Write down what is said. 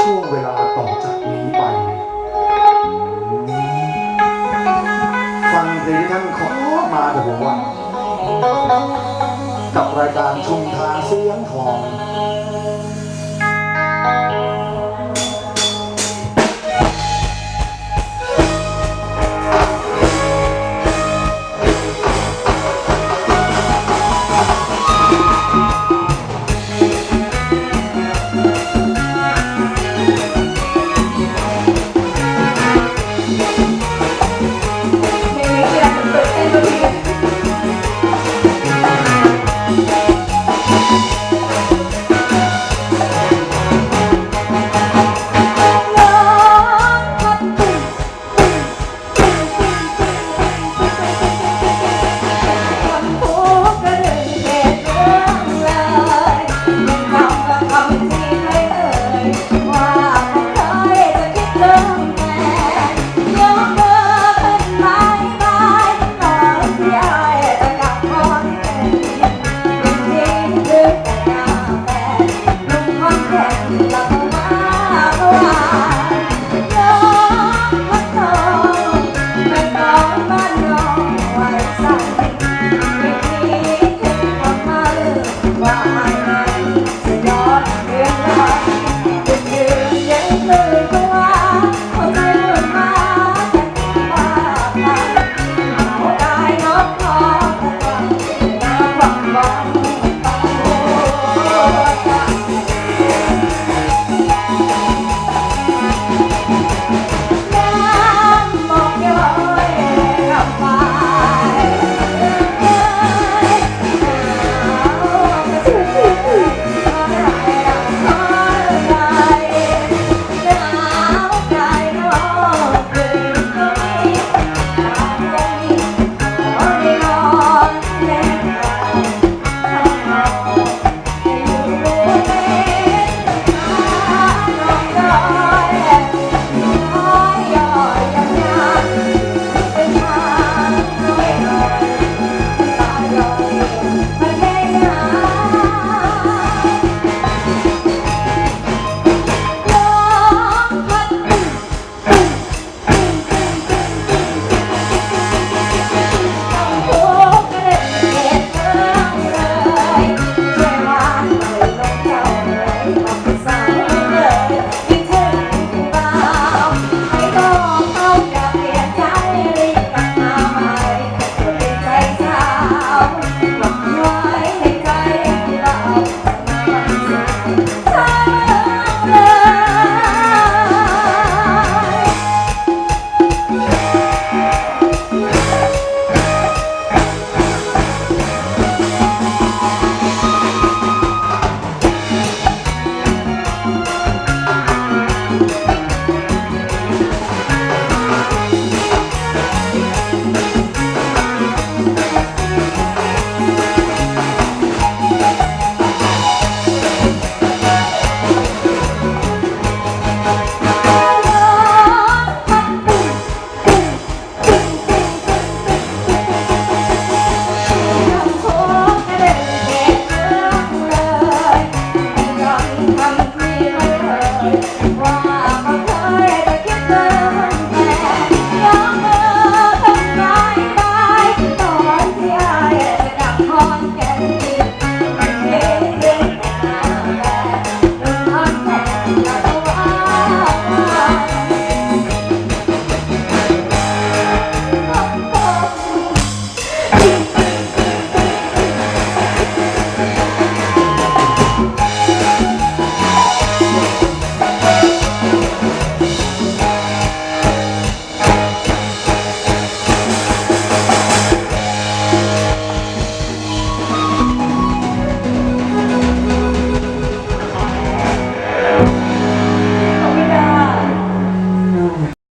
ช่วงเวลาต่อจากนี้ไป ฟังเสียท่อมาแต่ผมกับรายการชุมทางเสียงทอง Thank you. ใช่